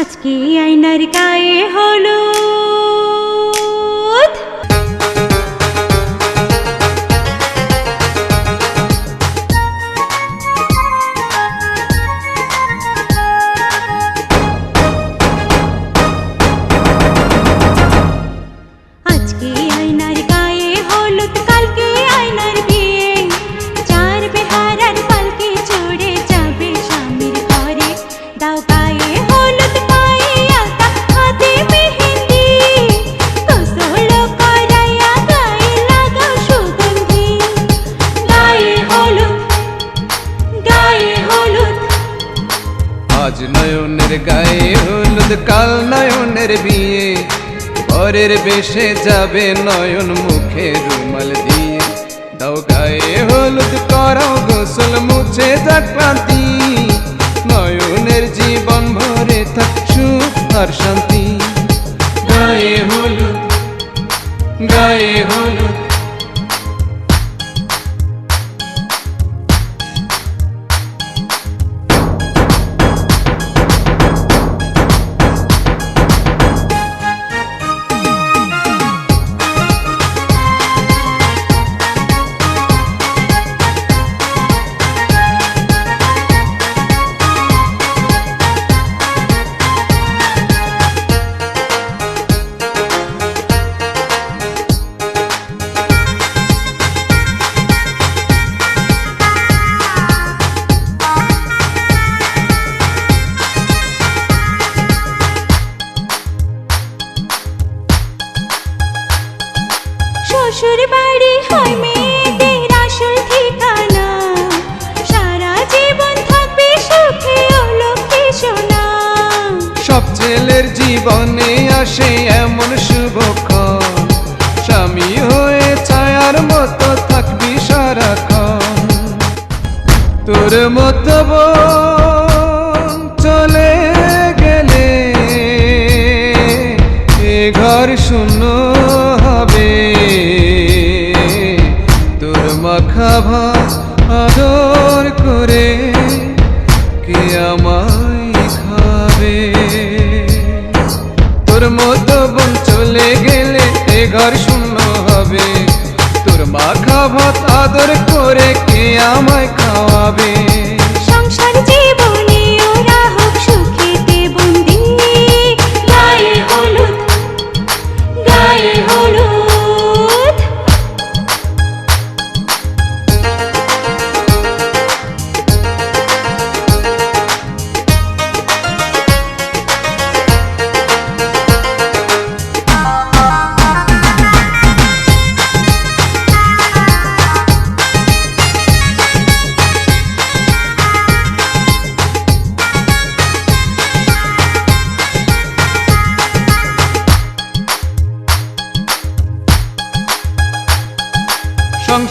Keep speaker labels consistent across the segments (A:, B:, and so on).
A: আজকে আইনার গায়ে হলো বোনের বিয়ে
B: পরের বেশে যাবে নয়ন মুখে রুমাল দিয়ে। দাও গায়ে হলুদ করো, গোসল মুছে জাক্রান্তি নয়নের জীবন ভরে থাক সুখ আর শান্তি। গায়ে হলুদ গায়ে হলুদ
A: জীবনে
B: আসে এমন শুভক্ষণ স্বামী হয়ে ছায়ার মতো থাকবি সারাক্ষণ। তোর মতো আমায় খাওয়াবে।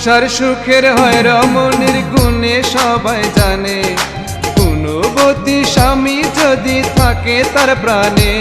A: সংসার
B: সুখের হয় রমণের গুণে সবাই জানে। গুণবতী স্বামী যদি থাকে তার প্রাণে।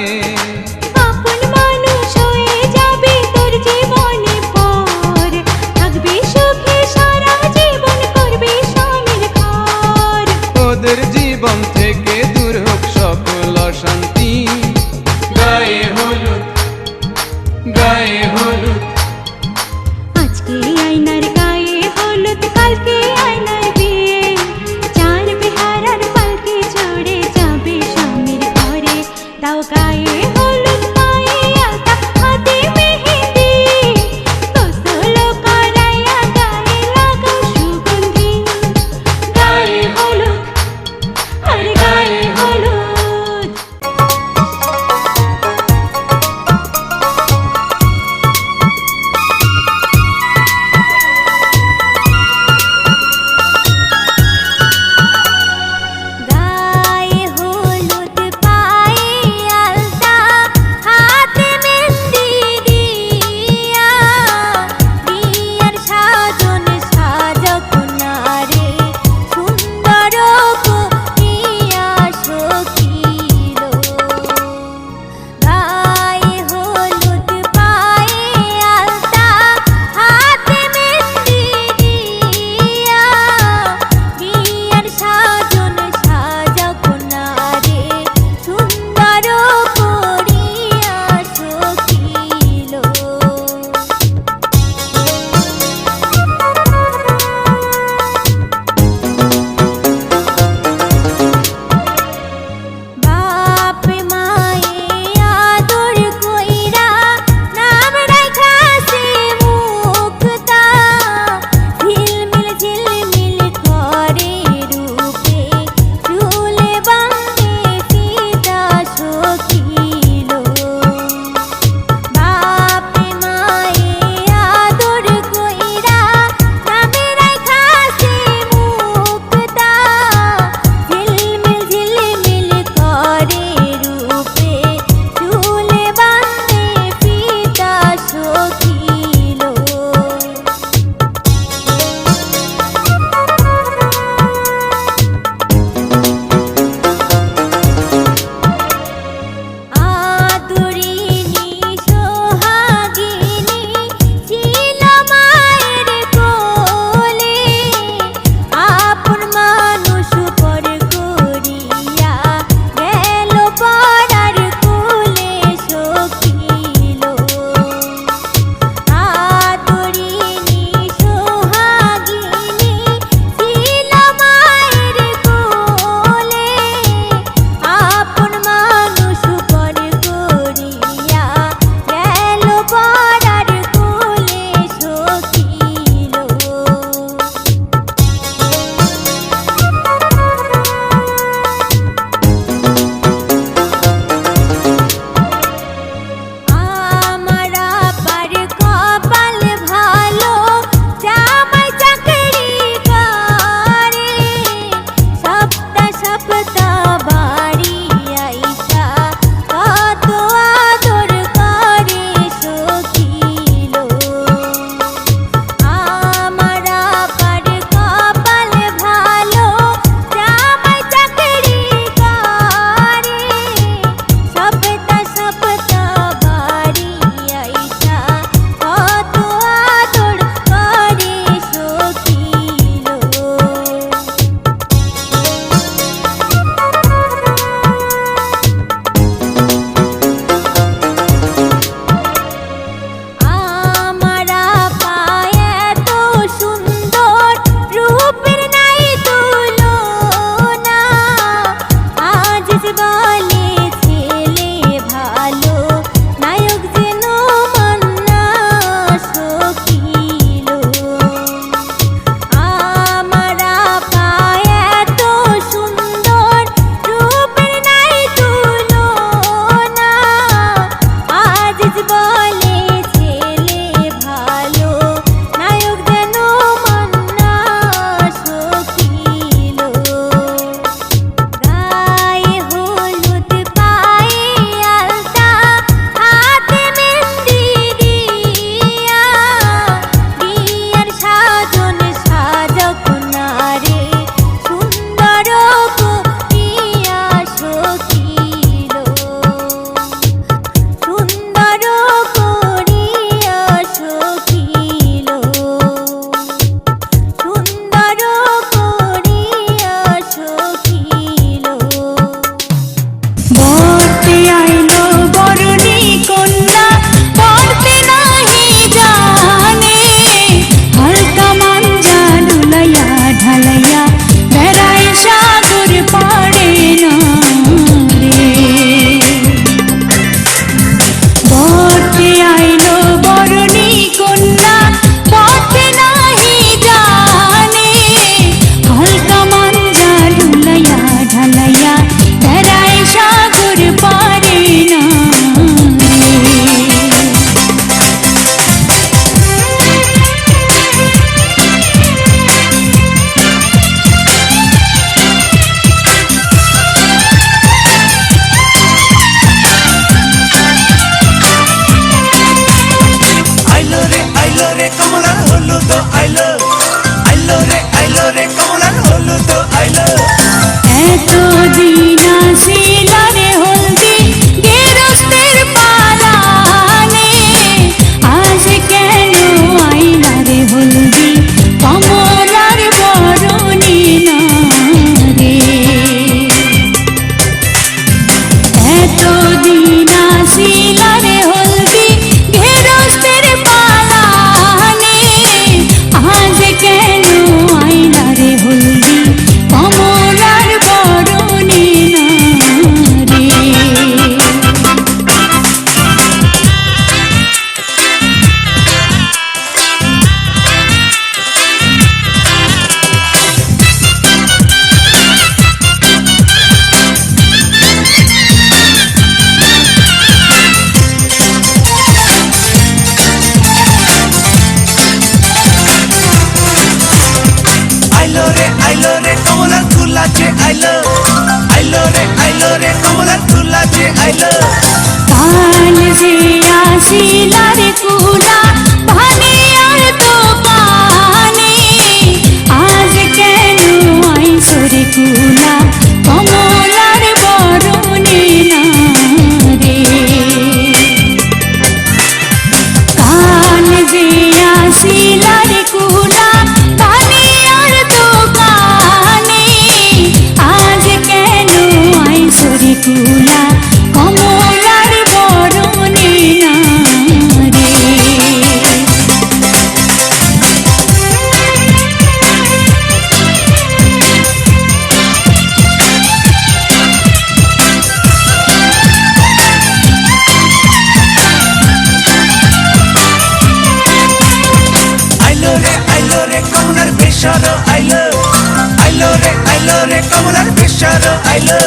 C: আইলো রে আইলো রে
A: কমলার বেশর আইলো।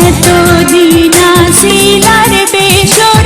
A: এত দিন আসিলার বেশর